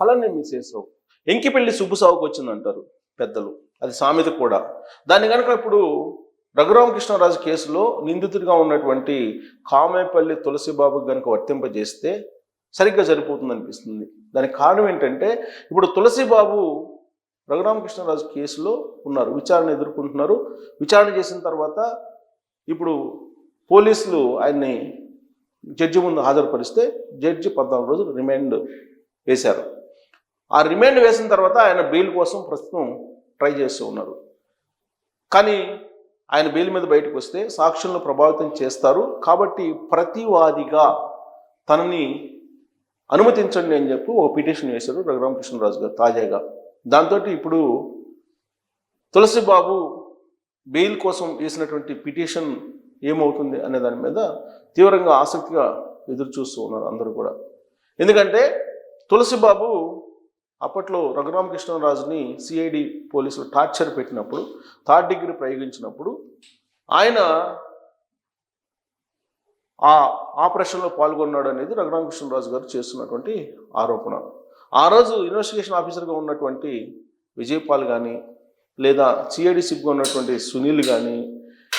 ఫలాన్ని మీసేసావు ఎంకి పెళ్ళి సుబ్బు సాగుకు వచ్చిందంటారు పెద్దలు అది సామెత కూడా. దాన్ని కనుక ఇప్పుడు రఘురామకృష్ణరాజు కేసులో నిందితుడిగా ఉన్నటువంటి కామేపల్లి తులసిబాబుకి కనుక వర్తింపజేస్తే సరిగ్గా సరిపోతుంది అనిపిస్తుంది దానికి కారణం ఏంటంటే ఇప్పుడు తులసిబాబు రఘురామకృష్ణరాజు కేసులో ఉన్నారు విచారణ ఎదుర్కొంటున్నారు. విచారణ చేసిన తర్వాత ఇప్పుడు పోలీసులు ఆయన్ని జడ్జి ముందు హాజరుపరిస్తే జడ్జి పద్నాలుగు రోజులు రిమాండ్ వేశారు. ఆ రిమైండ్ వేసిన తర్వాత ఆయన బెయిల్ కోసం ప్రస్తుతం ట్రై చేస్తూ ఉన్నారు. కానీ ఆయన బెయిల్ మీద బయటకు వస్తే సాక్షులను ప్రభావితం చేస్తారు. కాబట్టి ప్రతివాదిగా తనని అనుమతించండి అని చెప్పి ఒక పిటిషన్ వేశారు రఘురామకృష్ణరాజు గారు తాజాగా. దాంతో ఇప్పుడు తులసిబాబు బెయిల్ కోసం వేసినటువంటి పిటిషన్ ఏమవుతుంది అనే దాని మీద తీవ్రంగా ఆసక్తిగా ఎదురు చూస్తూ ఉన్నారు అందరూ కూడా. ఎందుకంటే తులసిబాబు అప్పట్లో రఘురామకృష్ణరాజుని సిఐడి పోలీసులు టార్చర్ పెట్టినప్పుడు థర్డ్ డిగ్రీ ప్రయోగించినప్పుడు ఆయన ఆ ఆపరేషన్లో పాల్గొన్నాడు అనేది రఘురామకృష్ణరాజు గారు చేస్తున్నటువంటి ఆరోపణ. ఆ రోజు ఇన్వెస్టిగేషన్ ఆఫీసర్గా ఉన్నటువంటి విజయపాల్ కానీ లేదా సిఐడి సిబ్గా ఉన్నటువంటి సునీల్ కానీ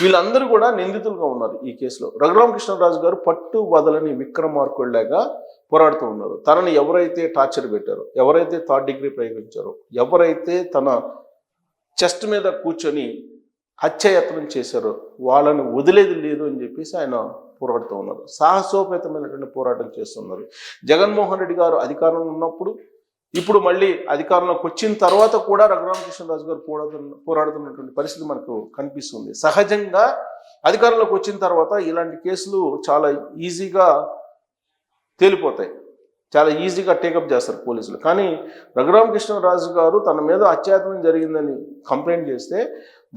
వీళ్ళందరూ కూడా నిందితులుగా ఉన్నారు ఈ కేసులో. రఘురామకృష్ణరాజు గారు పట్టు వదలని విక్రమార్కుళ్ళగా పోరాడుతూ ఉన్నారు. తనని ఎవరైతే టార్చర్ పెట్టారో ఎవరైతే థర్డ్ డిగ్రీ ప్రయోగించారో ఎవరైతే తన చెస్ట్ మీద కూర్చొని హత్యాయత్నం చేశారో వాళ్ళని వదిలేది లేదు అని చెప్పేసి ఆయన పోరాడుతూ ఉన్నారు. సాహసోపేతమైనటువంటి పోరాటం చేస్తున్నారు. జగన్మోహన్ రెడ్డి గారు అధికారంలో ఉన్నప్పుడు ఇప్పుడు మళ్ళీ అధికారంలోకి వచ్చిన తర్వాత కూడా రఘురామకృష్ణరాజు గారు పోరాడుతున్న పోరాడుతున్నటువంటి పరిస్థితి మనకు కనిపిస్తుంది. సహజంగా అధికారంలోకి వచ్చిన తర్వాత ఇలాంటి కేసులు చాలా ఈజీగా తేలిపోతాయి. చాలా ఈజీగా టేకప్ చేస్తారు పోలీసులు. కానీ రఘురామకృష్ణరాజు గారు తన మీద అత్యాచారం జరిగిందని కంప్లైంట్ చేస్తే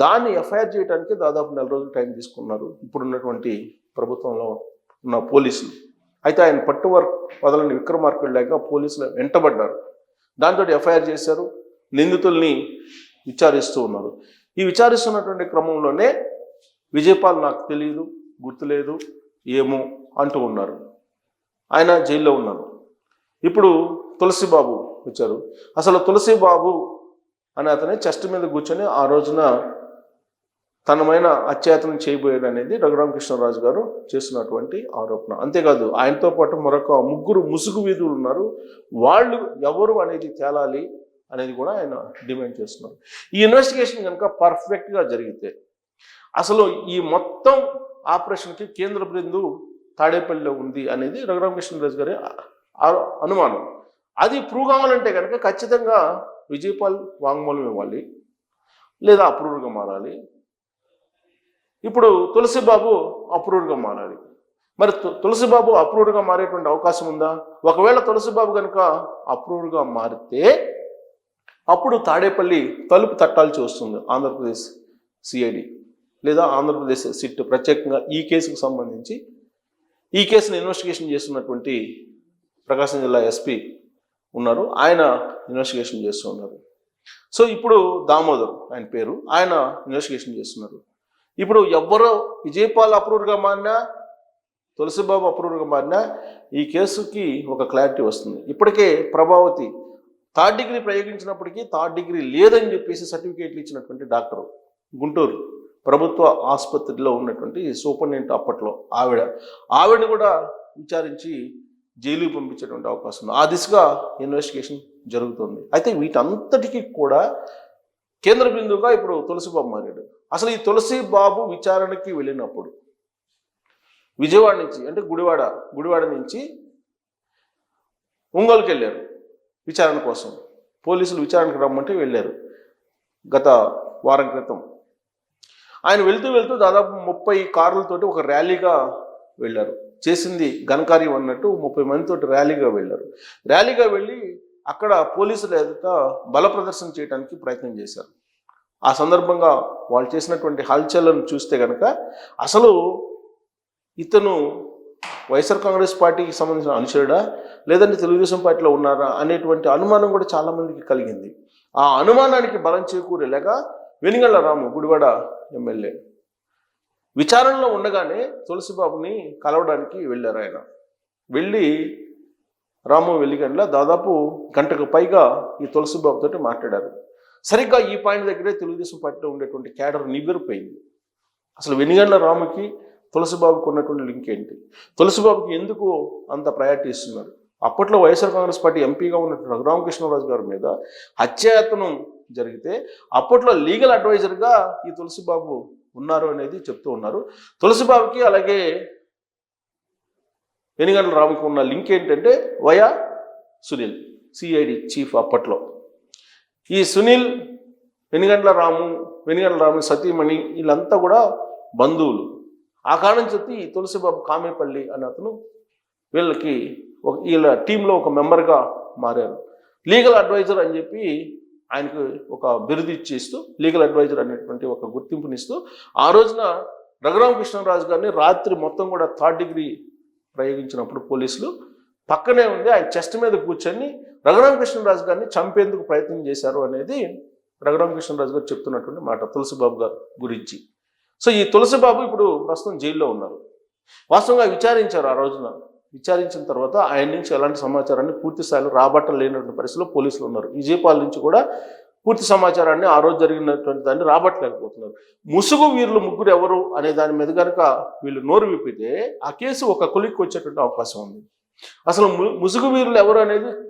దాన్ని ఎఫ్ఐఆర్ చేయడానికి దాదాపు నెల రోజులు టైం తీసుకున్నారు ఇప్పుడున్నటువంటి ప్రభుత్వంలో ఉన్న పోలీసులు. అయితే ఆయన పట్టు వదలని విక్రమార్కుడు లేక పోలీసులు వెంటబడ్డారు. దాంతో ఎఫ్ఐఆర్ చేశారు. నిందితుల్ని విచారిస్తూ ఉన్నారు. ఈ విచారిస్తున్నటువంటి క్రమంలోనే విజయపాల్ నాకు తెలియదు గుర్తులేదు ఏమో అంటూ ఉన్నారు. ఆయన జైల్లో ఉన్నారు. ఇప్పుడు తులసిబాబు వచ్చారు. అసలు తులసిబాబు అని అతని చెస్ట్ మీద కూర్చొని ఆ రోజున తనమైన అత్యాతనం చేయబోయాడు అనేది రఘురామకృష్ణరాజు గారు చేస్తున్నటువంటి ఆరోపణ. అంతేకాదు ఆయనతో పాటు మరొక ముగ్గురు ముసుగు వీధులు ఉన్నారు. వాళ్ళు ఎవరు అనేది తేలాలి అనేది కూడా ఆయన డిమాండ్ చేస్తున్నారు. ఈ ఇన్వెస్టిగేషన్ కనుక పర్ఫెక్ట్గా జరిగితే అసలు ఈ మొత్తం ఆపరేషన్కి కేంద్ర బృందు తాడేపల్లిలో ఉంది అనేది రఘురామకృష్ణరాజు గారి అనుమానం. అది ప్రూవ్ కావాలంటే కనుక ఖచ్చితంగా విజయపాల్ వాంగ్మూలం ఇవ్వాలి లేదా అప్రూవ్గా మారాలి ఇప్పుడు తులసిబాబు అప్రూవ్డ్గా మారాలి. మరి తులసిబాబు అప్రూవ్డ్గా మారేటువంటి అవకాశం ఉందా? ఒకవేళ తులసిబాబు కనుక అప్రూవ్డ్గా మారితే అప్పుడు తాడేపల్లి తలుపు తట్టాల్సి వస్తుంది ఆంధ్రప్రదేశ్ సిఐడి లేదా ఆంధ్రప్రదేశ్ సిట్ ప్రత్యేకంగా ఈ కేసుకు సంబంధించి. ఈ కేసును ఇన్వెస్టిగేషన్ చేస్తున్నటువంటి ప్రకాశం జిల్లా ఎస్పీ ఉన్నారు. ఆయన ఇన్వెస్టిగేషన్ చేస్తూ ఉన్నారు. సో ఇప్పుడు దామోదర్ ఆయన పేరు. ఆయన ఇన్వెస్టిగేషన్ చేస్తున్నారు. ఇప్పుడు ఎవ్వరో విజయపాల్ అప్రూవర్గా మారినా తులసిబాబు అప్రూవర్గా మారినా ఈ కేసుకి ఒక క్లారిటీ వస్తుంది. ఇప్పటికే ప్రభావతి థర్డ్ డిగ్రీ ప్రయోగించినప్పటికీ థర్డ్ డిగ్రీ లేదని చెప్పేసి సర్టిఫికేట్లు ఇచ్చినటువంటి డాక్టర్ గుంటూరు ప్రభుత్వ ఆసుపత్రిలో ఉన్నటువంటి సూపరింటెండెంట్ అప్పట్లో ఆవిడ. ఆవిడని కూడా విచారించి జైలుకి పంపించేటువంటి అవకాశం ఉంది. ఆ దిశగా ఇన్వెస్టిగేషన్ జరుగుతుంది. అయితే వీటంతటికీ కూడా కేంద్ర బిందువుగా ఇప్పుడు తులసిబాబు మారాడు. అసలు ఈ తులసి బాబు విచారణకి వెళ్ళినప్పుడు విజయవాడ నుంచి అంటే గుడివాడ గుడివాడ నుంచి ఒంగోలుకి వెళ్ళారు విచారణ కోసం. పోలీసులు విచారణకు రమ్మంటే వెళ్ళారు గత వారం క్రితం. ఆయన వెళ్తూ వెళ్తూ దాదాపు ముప్పై కార్లతోటి ఒక ర్యాలీగా వెళ్ళారు. చేసింది ఘనకార్యం అన్నట్టు ముప్పై మందితోటి ర్యాలీగా వెళ్ళారు. ర్యాలీగా వెళ్ళి అక్కడ పోలీసుల ఎదుట బల ప్రదర్శన చేయడానికి ప్రయత్నం చేశారు. ఆ సందర్భంగా వాళ్ళు చేసినటువంటి హల్చల్లను చూస్తే కనుక అసలు ఇతను వైఎస్ఆర్ కాంగ్రెస్ పార్టీకి సంబంధించిన అనుచరుడా? లేదంటే తెలుగుదేశం పార్టీలో ఉన్నారా? అనేటువంటి అనుమానం కూడా చాలామందికి కలిగింది. ఆ అనుమానానికి బలం చేకూరేలాగా వెనుగళ్ళ రాము గుడివాడ ఎమ్మెల్యే విచారణలో ఉండగానే తులసిబాబుని కలవడానికి వెళ్ళారు ఆయన. వెళ్ళి రాము వెల్లిగండ్ల దాదాపు గంటకు పైగా ఈ తులసిబాబుతో మాట్లాడారు. సరిగ్గా ఈ పాయింట్ దగ్గరే తెలుగుదేశం పార్టీలో ఉండేటువంటి క్యాడర్ నివ్వెరిపోయింది. అసలు వెనుగండ్ల రాముకి తులసిబాబుకు ఉన్నటువంటి లింక్ ఏంటి? తులసిబాబుకి ఎందుకు అంత ప్రయారిటీ ఇస్తున్నారు? అప్పట్లో వైఎస్ఆర్ కాంగ్రెస్ పార్టీ ఎంపీగా ఉన్నటువంటి రఘురామకృష్ణరాజు గారి మీద హత్యాయత్నం జరిగితే అప్పట్లో లీగల్ అడ్వైజర్గా ఈ తులసిబాబు ఉన్నారు అనేది చెప్తూ ఉన్నారు. తులసిబాబుకి అలాగే వెనుగండ్ల రాముకి ఉన్న లింక్ ఏంటంటే వయా సునీల్ సిఐడి చీఫ్ అప్పట్లో. ఈ సునీల్ వెనుగండ్ల రాము వెనుగండ్ల రాము సతీమణి వీళ్ళంతా కూడా బంధువులు. ఆ కారణం చెప్పి ఈ తులసిబాబు కామేపల్లి అనే అతను వీళ్ళకి ఒక వీళ్ళ టీంలో ఒక మెంబర్గా మారారు. లీగల్ అడ్వైజర్ అని చెప్పి ఆయనకు ఒక బిరుదు ఇచ్చేస్తూ లీగల్ అడ్వైజర్ అనేటువంటి ఒక గుర్తింపునిస్తూ ఆ రోజున రఘురామకృష్ణరాజు గారిని రాత్రి మొత్తం కూడా థర్డ్ డిగ్రీ ప్రయోగించినప్పుడు పోలీసులు పక్కనే ఉంది ఆయన చెస్ట్ మీద కూర్చొని రఘురామకృష్ణరాజు గారిని చంపేందుకు ప్రయత్నం చేశారు అనేది రఘురామకృష్ణరాజు గారు చెప్తున్నటువంటి మాట తులసిబాబు గారు గురించి. సో ఈ తులసిబాబు ఇప్పుడు ప్రస్తుతం జైల్లో ఉన్నారు. వాస్తవంగా విచారించారు ఆ రోజున. విచారించిన తర్వాత ఆయన నుంచి ఎలాంటి సమాచారాన్ని పూర్తి స్థాయిలో రాబట్టలేనటువంటి పరిస్థితిలో పోలీసులు ఉన్నారు. విజయపాల్ నుంచి కూడా పూర్తి సమాచారాన్ని ఆ రోజు జరిగినటువంటి దాన్ని రాబట్టలేకపోతున్నారు. ముసుగు వీరులు ముగ్గురు ఎవరు అనే దాని మీద కనుక వీళ్ళు నోరు విప్పితే ఆ కేసు ఒక కులికి వచ్చేటువంటి అవకాశం ఉంది. అసలు ము- ముసుగు వీరులు ఎవరు అనేది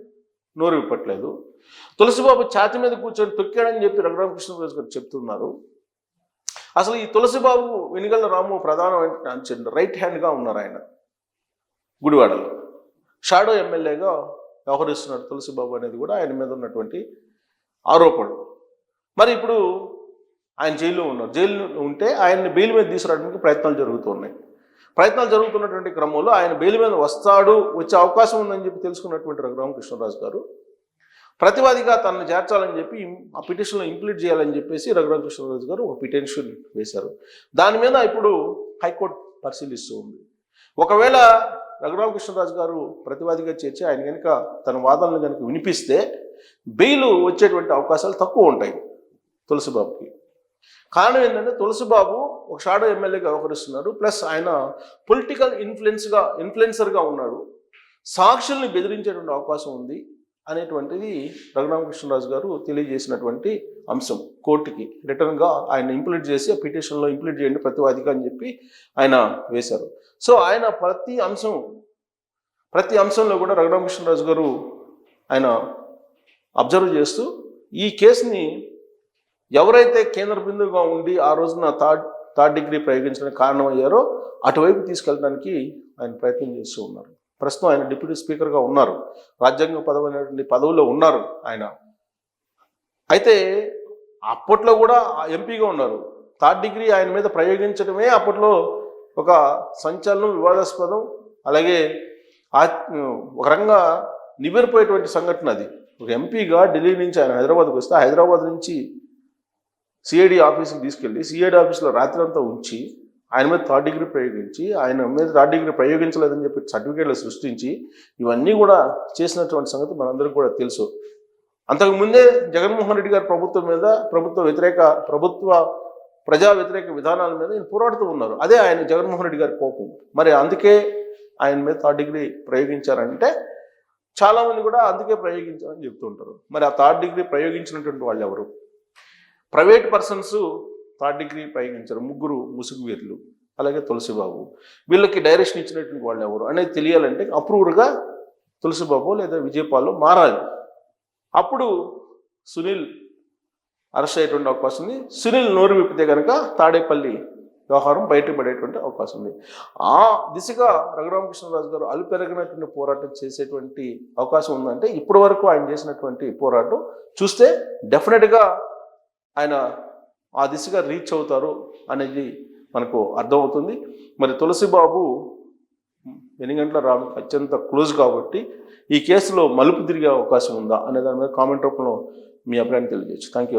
నోరు విప్పట్లేదు. తులసిబాబు ఛాతి మీద కూర్చొని తొక్కాడని చెప్పి రఘురామకృష్ణరాజు గారు చెప్తున్నారు. అసలు ఈ తులసిబాబు వెనుగళ్ళ రాము ప్రధానమైన రైట్ హ్యాండ్గా ఉన్నారు ఆయన. గుడివాడలో. షాడో ఎమ్మెల్యేగా వ్యవహరిస్తున్నాడు తులసిబాబు అనేది కూడా ఆయన మీద ఉన్నటువంటి ఆరోపణలు. మరి ఇప్పుడు ఆయన జైల్లో ఉన్నారు. జైల్లో ఉంటే ఆయన్ని బెయిల్ మీద తీసుకురావడానికి ప్రయత్నాలు జరుగుతున్నాయి ప్రయత్నాలు జరుగుతున్నటువంటి క్రమంలో ఆయన బెయిల్ మీద వస్తాడు వచ్చే అవకాశం ఉందని చెప్పి తెలుసుకున్నటువంటి రఘురామకృష్ణరాజు గారు. ప్రతివాదిగా తనను చేర్చాలని చెప్పి ఆ పిటిషన్లో ఇంప్లీట్ చేయాలని చెప్పేసి రఘురామకృష్ణరాజు గారు ఒక పిటిషన్ వేశారు. దాని మీద ఇప్పుడు హైకోర్టు పరిశీలిస్తూ ఉంది. ఒకవేళ రఘురామకృష్ణరాజు గారు ప్రతివాదిగా చేర్చి ఆయన కనుక తన వాదనలు కనుక వినిపిస్తే బెయిలు వచ్చేటువంటి అవకాశాలు తక్కువ ఉంటాయి తులసిబాబుకి. కారణం ఏంటంటే తులసిబాబు ఒక షాడో ఎమ్మెల్యేగా వ్యవహరిస్తున్నారు. ప్లస్ ఆయన పొలిటికల్ ఇన్ఫ్లుయెన్స్గా ఇన్ఫ్లుయెన్సర్గా ఉన్నాడు సాక్షుల్ని బెదిరించేటువంటి అవకాశం ఉంది అనేటువంటిది రఘురామకృష్ణరాజు గారు తెలియజేసినటువంటి అంశం కోర్టుకి. రిటర్న్గా ఆయన ఇంప్లీట్ చేసి ఆ పిటిషన్లో ఇంప్లీట్ చేయండి ప్రతివాదిగా అని చెప్పి ఆయన వేశారు. సో ఆయన ప్రతి అంశం ప్రతి అంశంలో కూడా రఘురామకృష్ణరాజు గారు ఆయన అబ్జర్వ్ చేస్తూ ఈ కేసుని ఎవరైతే కేంద్ర బిందువుగా ఉండి ఆ రోజున థర్డ్ థర్డ్ డిగ్రీ ప్రయోగించడానికి కారణమయ్యారో అటువైపు తీసుకెళ్ళడానికి ఆయన ప్రయత్నం చేస్తూ ఉన్నారు. ప్రస్తుతం ఆయన డిప్యూటీ స్పీకర్గా ఉన్నారు. రాజ్యాంగ పదవి అనేటువంటి పదవిలో ఉన్నారు ఆయన. అయితే అప్పట్లో కూడా ఎంపీగా ఉన్నారు. థర్డ్ డిగ్రీ ఆయన మీద ప్రయోగించడమే అప్పట్లో ఒక సంచలనం వివాదాస్పదం అలాగే ఆ- ఒక రకంగా నివ్వెరిపోయేటువంటి సంఘటన అది. ఒక ఎంపీగా ఢిల్లీ నుంచి ఆయన హైదరాబాద్కి వస్తే హైదరాబాద్ నుంచి సిఐడి ఆఫీస్కి తీసుకెళ్ళి సిఐడి ఆఫీస్లో రాత్రి అంతా ఉంచి ఆయన మీద థర్డ్ డిగ్రీ ప్రయోగించి ఆయన మీద థర్డ్ డిగ్రీ ప్రయోగించలేదని చెప్పి సర్టిఫికేట్లు సృష్టించి ఇవన్నీ కూడా చేసినటువంటి సంగతి మనందరికీ కూడా తెలుసు. అంతకుముందే జగన్మోహన్ రెడ్డి గారు ప్రభుత్వం మీద ప్రభుత్వ వ్యతిరేక ప్రభుత్వ ప్రజా వ్యతిరేక విధానాల మీద ఈయన పోరాడుతూ ఉన్నారు. అదే ఆయన జగన్మోహన్ రెడ్డి గారి కోపం. మరి అందుకే ఆయన మీద థర్డ్ డిగ్రీ ప్రయోగించారంటే చాలామంది కూడా అందుకే ప్రయోగించారని చెప్తుంటారు మరి ఆ థర్డ్ డిగ్రీ ప్రయోగించినటువంటి వాళ్ళు ఎవరు? ప్రైవేట్ పర్సన్స్ థర్డ్ డిగ్రీ ప్రయోగించారు ముగ్గురు ముసుగువీర్లు అలాగే తులసిబాబు. వీళ్ళకి డైరెక్షన్ ఇచ్చినటువంటి వాళ్ళు ఎవరు అనేది తెలియాలంటే అప్రూవర్గా తులసిబాబు లేదా విజయపాల్ మారాలి. అప్పుడు సునీల్ అరెస్ట్ అయ్యేటువంటి అవకాశం ఉంది. సునీల్ నోరు విప్పితే కనుక తాడేపల్లి వ్యవహారం బయటపడేటువంటి అవకాశం ఉంది. ఆ దిశగా రఘురామకృష్ణరాజు గారు అలుపెరగినటువంటి పోరాటం చేసేటువంటి అవకాశం ఉందంటే ఇప్పటి వరకు ఆయన చేసినటువంటి పోరాటం చూస్తే డెఫినెట్గా ఆయన ఆ దిశగా రీచ్ అవుతారు అనేది మనకు అర్థమవుతుంది. మరి తులసిబాబు గంటల రాముకి అత్యంత క్లోజ్ కాబట్టి ఈ కేసులో మలుపు తిరిగే అవకాశం ఉందా? అనే దాని మీద కామెంట్ రూపంలో మీ అభిప్రాయాన్ని తెలియజేయచ్చు. Thank you